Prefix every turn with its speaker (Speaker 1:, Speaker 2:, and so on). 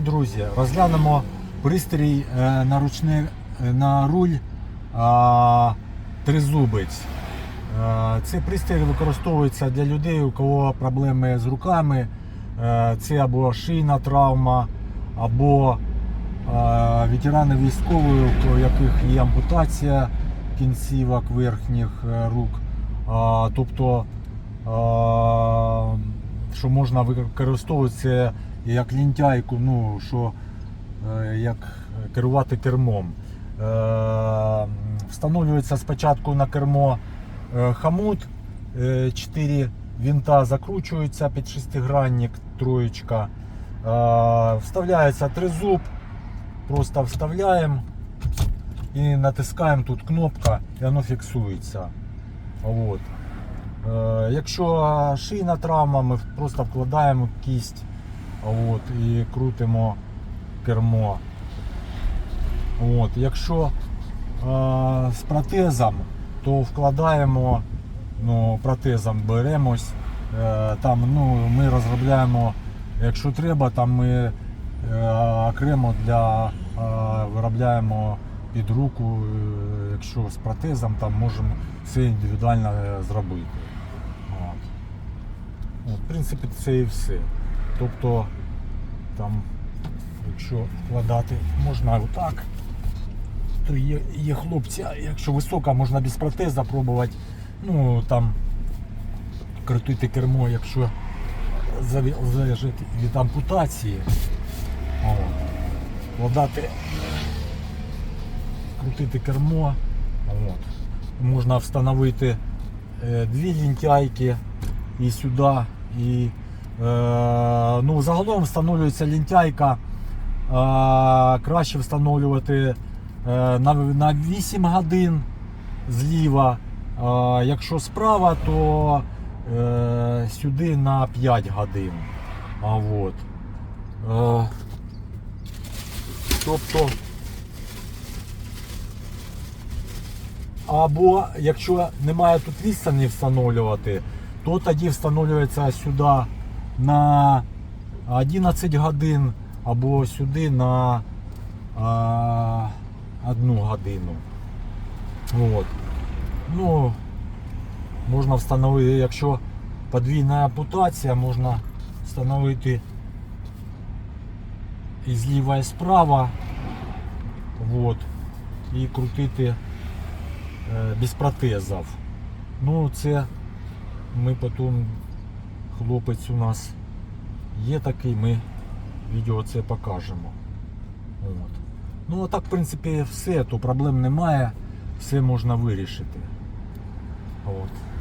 Speaker 1: Друзі, розглянемо пристрій е, на ручне е, на руль а, тризубець. Е, Цей пристрій використовується для людей, у кого проблеми з руками. Це або шийна травма, або е, ветерани військові, у яких є ампутація кінцівок верхніх рук. А, Тобто, а, що можна використовувати як лінтяйку, ну, що, е, як керувати кермом. Е, Встановлюється спочатку на кермо е, хамут, 4 вінта закручуються під шестигранник, троєчка. Вставляється тризуб, просто вставляємо і натискаємо тут кнопка, і воно фіксується. От. Якщо шийна травма, ми просто вкладаємо кість от, і крутимо кермо. От. Якщо е, з протезом, то вкладаємо ну, протезом беремось. Е, там, ну, ми розробляємо, якщо треба, там ми е, окремо для, е, виробляємо під руку, е, якщо з протезом, там можемо все індивідуально е, зробити. От. От, в принципі, це і все. Тобто, там, якщо вкладати, можна отак, то є, є хлопці, якщо висока, можна без протеза пробувати. Ну там крутити кермо, якщо залежить від ампутації. От. Вкладати, крутити кермо. От. Можна встановити е, дві лінтяйки і сюди. І, ну, загалом встановлюється лінтяйка. Е, краще встановлювати е, на, на 8 годин зліва. Е, якщо справа, то е, сюди на 5 годин. От. Е, тобто. Або якщо немає тут відстані встановлювати, то тоді встановлюється сюди на 11 годин або сюди на а, одну годину. От. Ну, можна встановити, якщо подвійна ампутація, можна встановити і зліва, і справа. От. І крутити е, без протезів. Ну, це ми потім, хлопець у нас є такий, ми відео це покажемо. От. Ну, а так, в принципі, все, то проблем немає, все можна вирішити. От.